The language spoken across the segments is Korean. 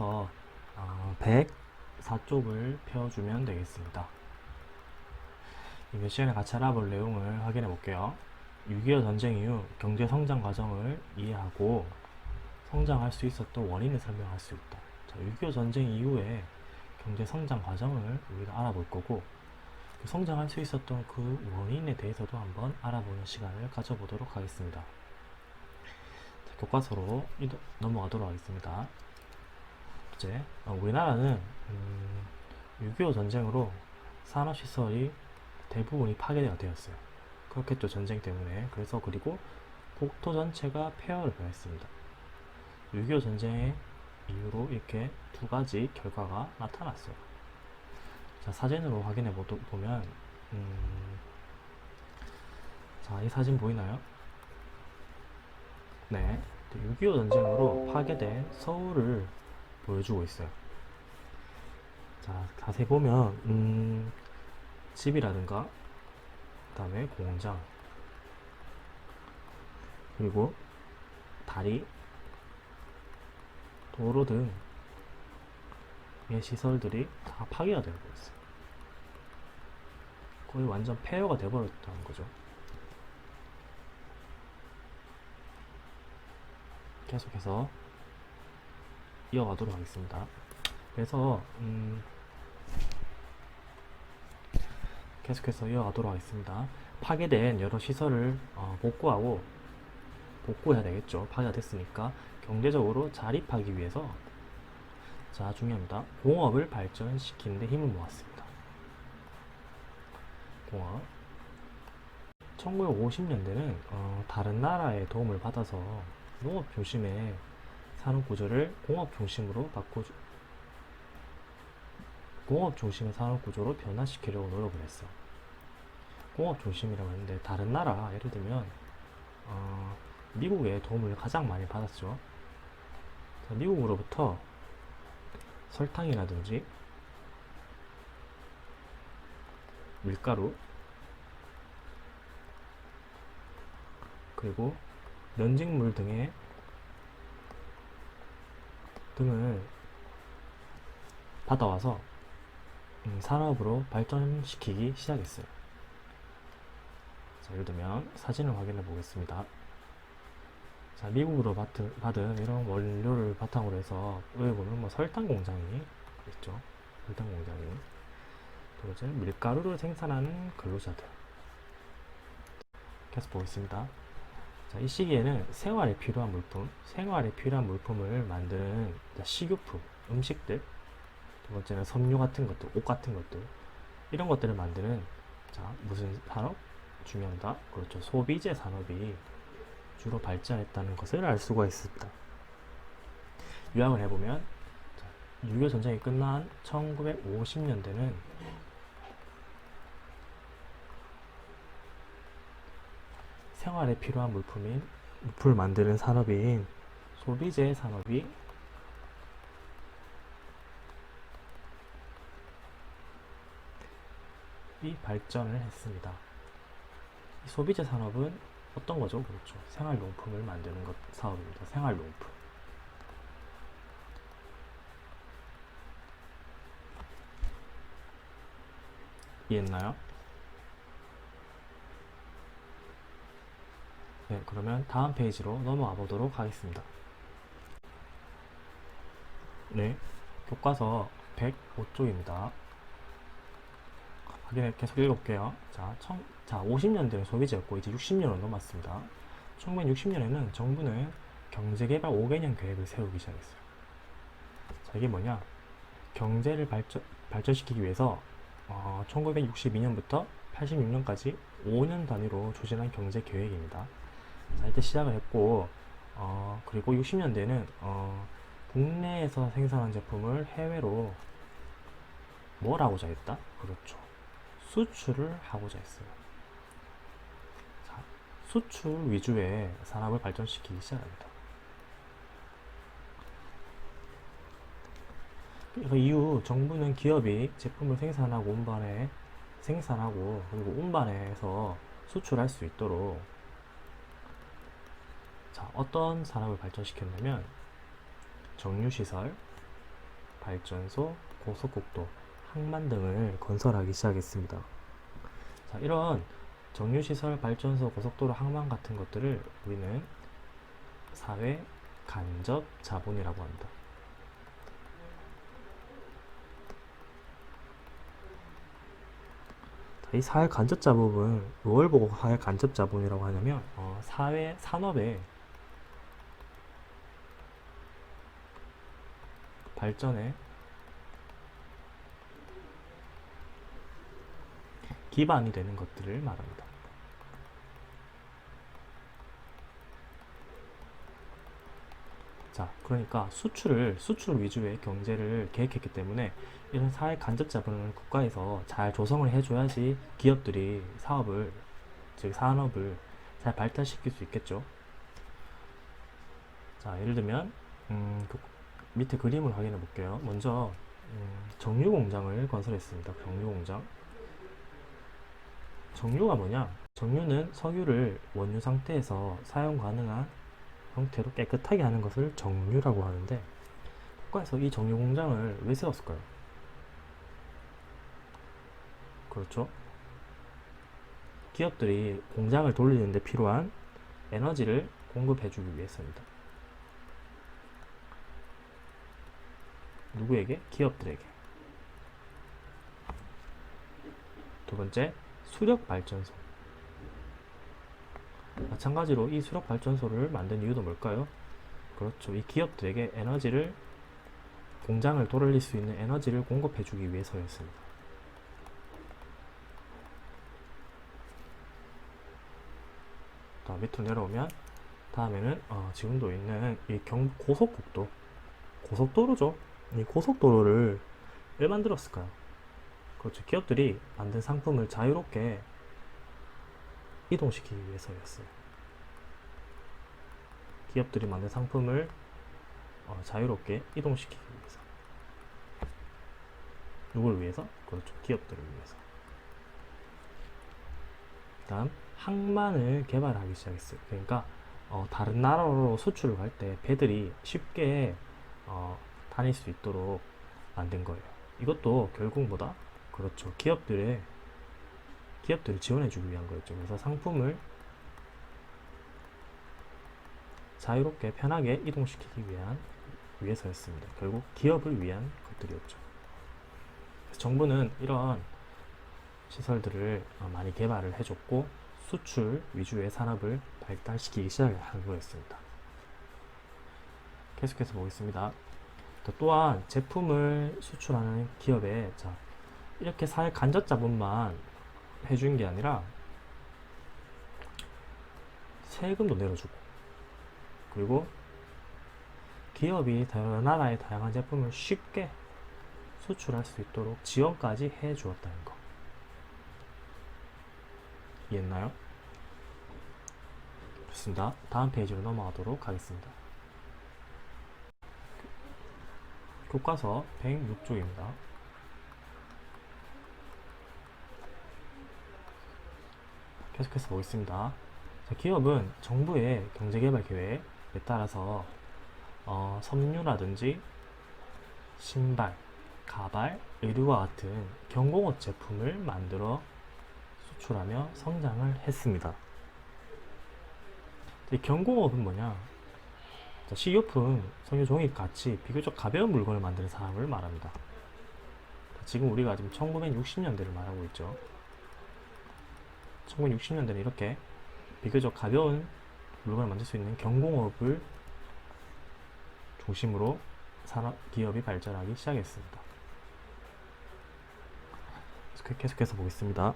어, 104쪽을 펴주면 되겠습니다. 이몇 시간에 같이 알아볼 내용을 확인해 볼게요. 6.25 전쟁 이후 경제 성장 과정을 이해하고 성장할 수 있었던 원인을 설명할 수 있다. 자, 6.25 전쟁 이후에 경제 성장 과정을 우리가 알아볼 거고 그 성장할 수 있었던 그 원인에 대해서도 한번 알아보는 시간을 가져보도록 하겠습니다. 자, 교과서로 넘어가도록 하겠습니다. 이제 어, 우리나라는 음, 6.25 전쟁으로 산업시설이 대부분이 파괴가 되었어요. 그렇겠죠 전쟁 때문에. 그래서 그리고 국토 전체가 폐허를 변했습니다. 6.25 전쟁의 이후로 이렇게 두 가지 결과가 나타났어요. 자 사진으로 확인해 보면 음, 자 이 사진 보이나요? 네. 6.25 전쟁으로 파괴된 서울을 보여주고 있어요. 자, 자세히 보면, 음, 집이라든가, 그 다음에 공장, 그리고 다리, 도로 등의 시설들이 다 파괴가 되고 있어요. 거의 완전 폐허가 돼버렸다는 거죠. 계속해서 이어가도록 하겠습니다. 그래서 음, 계속해서 이어가도록 하겠습니다. 파괴된 여러 시설을 어, 복구하고 복구해야 되겠죠. 파괴가 됐으니까 경제적으로 자립하기 위해서 자 중요합니다. 공업을 발전시키는 데 힘을 모았습니다. 공업 1950년대는 어, 다른 나라의 도움을 받아서 농업 중심의 산업 구조를 공업 중심으로 바꿔 공업 중심의 산업 구조로 변화시키려고 노력을 했어. 공업 중심이라고 했는데 다른 나라 예를 들면 어, 미국의 도움을 가장 많이 받았죠. 자, 미국으로부터 설탕이라든지 밀가루 그리고 면직물 등의 등을 받아와서 음, 산업으로 발전시키기 시작했어요. 자, 예를 들면 사진을 확인해 보겠습니다. 자, 미국으로 받은, 받은 이런 원료를 바탕으로 해서 여기 보면 뭐 설탕 공장이 있죠. 설탕 공장이. 또 이제 밀가루를 생산하는 근로자들. 계속 보겠습니다. 자, 이 시기에는 생활에 필요한 물품, 생활에 필요한 물품을 만드는 자, 식료품, 음식들, 두 번째는 섬유 같은 것들, 옷 같은 것들, 이런 것들을 만드는 자, 무슨 산업? 중요하다. 그렇죠. 소비재 산업이 주로 발전했다는 것을 알 수가 있습니다. 요약을 해보면, 6.25 전쟁이 끝난 1950년대는 생활에 필요한 물품인 물품을 만드는 산업인 소비재 산업이 이 발전을 했습니다. 이 소비재 산업은 어떤 거죠? 그렇죠. 생활용품을 만드는 것 사업입니다. 생활용품. 이해했나요? 네, 그러면 다음 페이지로 넘어가 보도록 하겠습니다. 네, 교과서 105쪽입니다. 확인해 계속 읽어볼게요. 자, 청, 자, 50년대는 소비재였고 이제 60년으로 넘었습니다. 1960년에는 정부는 경제개발 5개년 계획을 세우기 시작했어요. 자, 이게 뭐냐? 경제를 발전, 발전시키기 위해서 어, 1962년부터 86년까지 5년 단위로 추진한 경제 계획입니다. 자, 이때 시작을 했고, 어, 그리고 60년대는 어, 국내에서 생산한 제품을 해외로 뭘 하고자 했다? 그렇죠. 수출을 하고자 했어요. 자, 수출 위주의 산업을 발전시키기 시작합니다. 그 이후 정부는 기업이 제품을 생산하고 운반해 생산하고 그리고 운반해서 수출할 수 있도록 자, 어떤 산업을 발전시켰냐면 정유시설, 발전소, 고속국도, 항만 등을 건설하기 시작했습니다. 자, 이런 정유시설, 발전소, 고속도로, 항만 같은 것들을 우리는 사회 간접 자본이라고 합니다. 자, 이 사회 간접 자본은 뭘 보고 사회 간접 자본이라고 하냐면 어, 사회 산업의 발전에 기반이 되는 것들을 말합니다. 자, 그러니까 수출을 수출 위주의 경제를 계획했기 때문에 이런 사회 간접 자본을 국가에서 잘 조성을 해줘야지 기업들이 사업을 즉 산업을 잘 발달시킬 수 있겠죠. 자, 예를 들면 음, 그 밑에 그림을 확인해 볼게요. 먼저 음, 정유 공장을 건설했습니다. 정유 공장. 정유가 뭐냐? 정유는 석유를 원유 상태에서 사용 가능한 형태로 깨끗하게 하는 것을 정유라고 하는데 국가에서 이 정유 공장을 왜 세웠을까요? 그렇죠. 기업들이 공장을 돌리는데 필요한 에너지를 공급해주기 위해서입니다. 누구에게? 기업들에게. 두 번째, 수력 발전소. 마찬가지로 이 수력 발전소를 만든 이유도 뭘까요? 그렇죠. 이 기업들에게 에너지를 공장을 돌릴 수 있는 에너지를 공급해 주기 위해서였습니다. 더 밑으로 내려오면 다음에는 어, 지금도 있는 이 경 고속국도 고속도로죠. 이 고속도로를 왜 만들었을까요? 그렇죠. 기업들이 만든 상품을 자유롭게 이동시키기 위해서였어요. 기업들이 만든 상품을 어, 자유롭게 이동시키기 위해서. 누굴 위해서? 그렇죠. 기업들을 위해서. 다음 항만을 개발하기 시작했어요. 그러니까 어, 다른 나라로 수출을 갈때 배들이 쉽게 어, 다닐 수 있도록 만든 거예요. 이것도 결국 뭐다? 그렇죠. 기업들의 기업들을 지원해주기 위한 거였죠. 그래서 상품을 자유롭게 편하게 이동시키기 위한 위해서였습니다. 결국 기업을 위한 것들이었죠. 정부는 이런 시설들을 어, 많이 개발을 해줬고 수출 위주의 산업을 발달시키기 시작한 거였습니다. 계속해서 보겠습니다. 또 또한 제품을 수출하는 기업에 자, 이렇게 사회 간접 자본만 해준 게 아니라 세금도 내려주고 그리고 기업이 다른 나라의 다양한 제품을 쉽게 수출할 수 있도록 지원까지 해 주었다는 거. 이해했나요? 좋습니다. 다음 페이지로 넘어가도록 하겠습니다. 교과서 106쪽입니다. 계속해서 보겠습니다. 자, 기업은 정부의 경제개발 계획에 따라서 어, 섬유라든지 신발, 가발, 의류와 같은 경공업 제품을 만들어 수출하며 성장을 했습니다. 이 경공업은 뭐냐? 자, 식료품, 석유, 종이 같이 비교적 가벼운 물건을 만드는 사람을 말합니다. 자, 지금 우리가 지금 1960년대를 말하고 있죠. 1960년대는 이렇게 비교적 가벼운 물건을 만들 수 있는 경공업을 중심으로 산업 기업이 발전하기 시작했습니다. 계속해서 보겠습니다.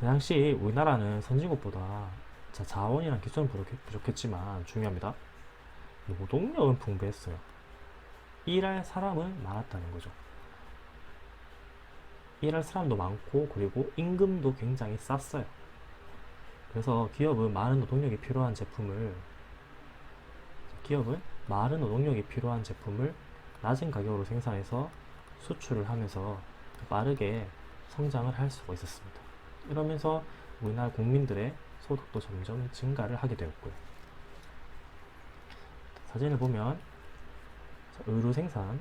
당시 우리나라는 선진국보다 자, 자원이랑 기술은 부족했, 부족했지만 중요합니다. 노동력은 풍부했어요. 일할 사람은 많았다는 거죠. 일할 사람도 많고 그리고 임금도 굉장히 쌌어요. 그래서 기업은 많은 노동력이 필요한 제품을 기업은 많은 노동력이 필요한 제품을 낮은 가격으로 생산해서 수출을 하면서 빠르게 성장을 할 수가 있었습니다. 이러면서 우리나라 국민들의 소득도 점점 증가를 하게 되었고요. 사진을 보면 의류 생산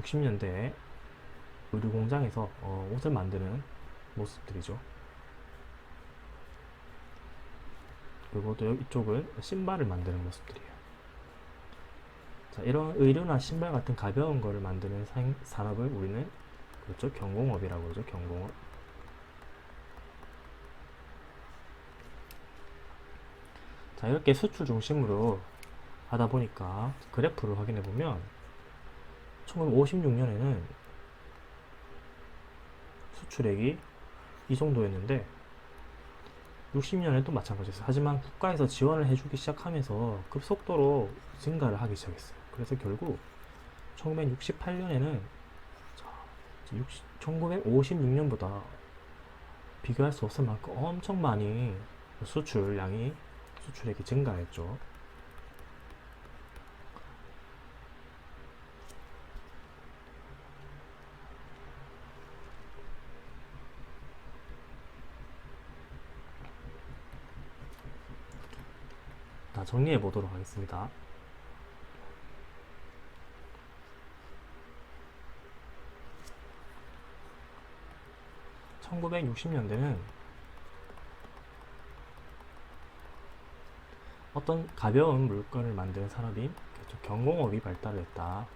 60년대에 의류 공장에서 어, 옷을 만드는 모습들이죠. 그리고 또 이쪽은 신발을 만드는 모습들이에요. 자, 이런 의류나 신발 같은 가벼운 거를 만드는 산- 산업을 우리는 그렇죠 경공업이라고 그러죠 경공업. 자 이렇게 수출 중심으로 하다 보니까 그래프를 확인해 보면 1956년에는 수출액이 이 정도였는데 60년에도 마찬가지였어요. 하지만 국가에서 지원을 해주기 시작하면서 급속도로 증가를 하기 시작했어요. 그래서 결국 1968년에는 1956년보다 비교할 수 없을 만큼 엄청 많이 수출량이 수출액이 증가했죠. 자, 정리해 보도록 하겠습니다. (1960년대는) 어떤 가벼운 물건을 만드는 그렇죠. 경공업이 발달을 했다.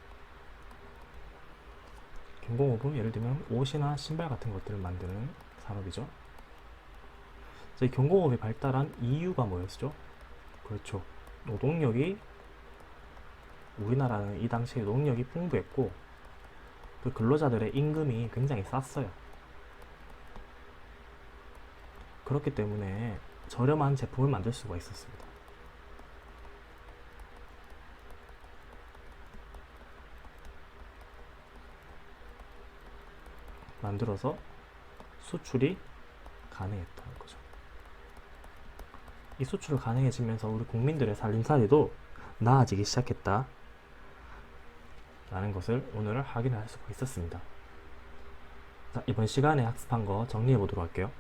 경공업은 예를 들면 옷이나 신발 같은 것들을 만드는 산업이죠. 이 경공업이 발달한 이유가 뭐였죠? 그렇죠. 노동력이 우리나라는 이 당시에 노동력이 풍부했고 그 근로자들의 임금이 굉장히 쌌어요. 그렇기 때문에 저렴한 제품을 만들 수가 있었습니다. 만들어서 수출이 가능했다는 거죠. 이 수출이 가능해지면서 우리 국민들의 살림살이도 나아지기 시작했다. 라는 것을 오늘 확인할 수가 있었습니다. 자, 이번 시간에 학습한 거 정리해 보도록 할게요.